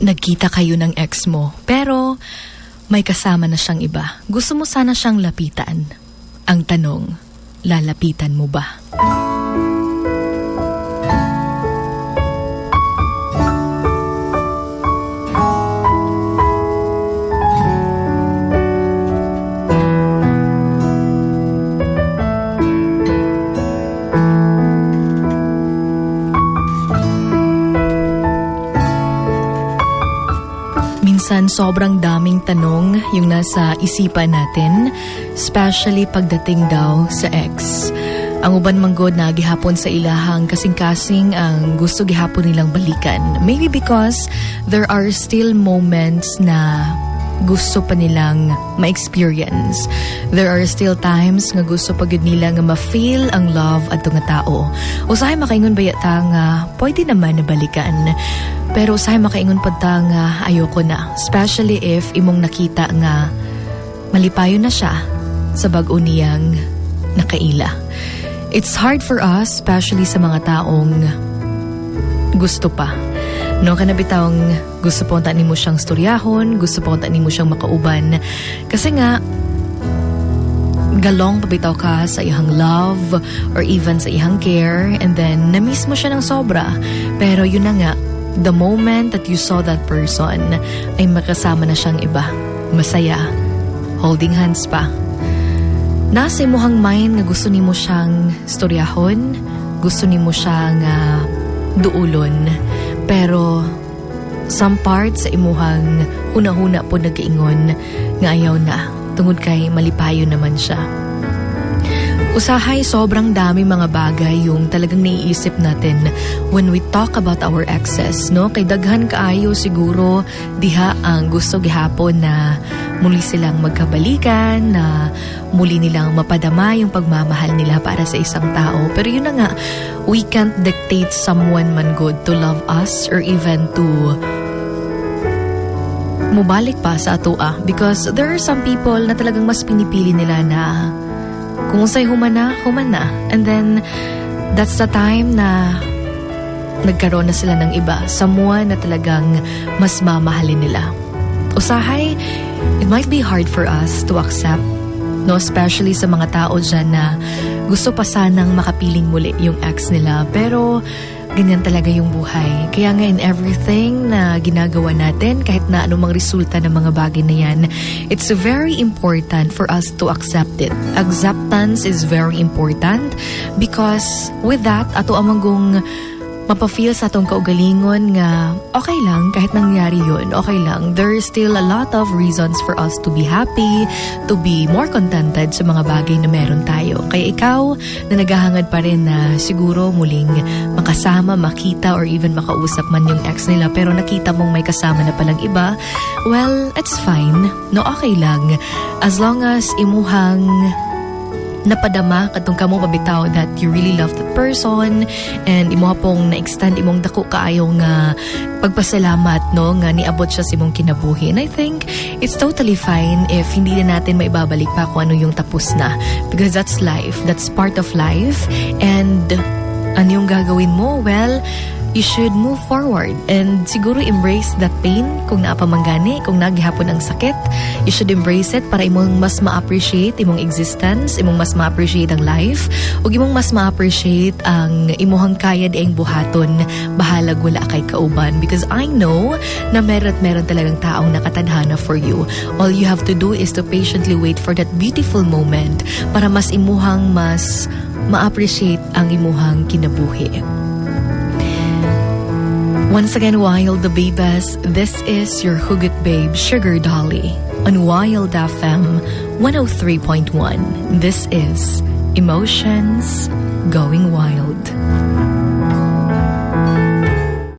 nagkita kayo ng ex mo, pero may kasama na siyang iba. Gusto mo sana siyang lapitan. Ang tanong, lalapitan mo ba? Minsan sobrang daming tanong yung nasa isipan natin, especially pagdating daw sa ex. Ang uban manggod na gihapon sa ilahang kasing-kasing ang gusto gihapon nilang balikan. Maybe because there are still moments na gusto pa nilang ma-experience. There are still times nga gusto pa gud nila nga ma-feel ang love adto nga tao. Usahay makaingon ba yata nga pwede naman na balikan. Pero usahay makaingon pa ta nga ayoko na. Especially if imong nakita nga malipayo na siya sa bag-o niyang nakaila. It's hard for us, especially sa mga taong gusto pa. No, kanabitawang gusto po ni mo siyang storyahon, gusto po ni mo siyang makauban. Kasi nga, galong pabitaw ka sa ihang love or even sa ihang care and then na-miss mo siya ng sobra. Pero yun na nga, the moment that you saw that person ay makasama na siyang iba. Masaya. Holding hands pa. Nasa imuhang mind nga gusto ni mo siyang storyahon, gusto ni mo siyang uh, duulon. Pero some parts sa imuhang huna-huna po nagaingon nga ayaw na tungod kay malipayo naman siya. Usahay sobrang dami mga bagay yung talagang naiisip natin when we talk about our exes, no? Kay daghan kaayo siguro diha ang gusto gihapon na muli silang magkabalikan, na muli nilang mapadama yung pagmamahal nila para sa isang tao. Pero yun na nga, we can't dictate someone man good to love us or even to mubalik pa sa atua because there are some people na talagang mas pinipili nila na kung sa'y humana, humana. And then, that's the time na nagkaroon na sila ng iba. Someone na talagang mas mamahalin nila. Usahay, it might be hard for us to accept, no? Especially sa mga tao dyan na gusto pa sanang makapiling muli yung ex nila. Pero, ganyan talaga yung buhay. Kaya nga in everything na ginagawa natin, kahit na anumang resulta ng mga bagay na yan, it's very important for us to accept it. Acceptance is very important because with that, ato amanggong mapafeel sa atong kaugalingon nga okay lang kahit nangyari yun, okay lang. There is still a lot of reasons for us to be happy, to be more contented sa mga bagay na meron tayo. Kaya ikaw na naghahangad pa rin na siguro muling makasama, makita, or even makausap man yung ex nila pero nakita mong may kasama na palang iba, well, it's fine. No, okay lang. As long as imuhang napadama katong kamo pabitaw that you really love that person and imo pong na-extend imong dako kaayo nga pagpasalamat no nga niabot siya sa imong kinabuhi. And I think it's totally fine if hindi na natin maibabalik pa kung ano yung tapos na because that's life that's part of life and ano yung gagawin mo? Well you should move forward and siguro embrace that pain kung naapamanggani, kung naghihapon ang sakit. You should embrace it para imong mas ma-appreciate imong existence, imong mas ma-appreciate ang life, ug imong mas ma-appreciate ang imuhang kaya dieng buhaton bahalag wala kay kauban because I know na meron meron talagang taong nakatadhana for you. All you have to do is to patiently wait for that beautiful moment para mas imuhang mas ma-appreciate ang imuhang kinabuhi. Once again, Wild the Babes, this is your Hugot Babe Sugar Dolly on Wild FM 103.1. This is Emotions Going Wild.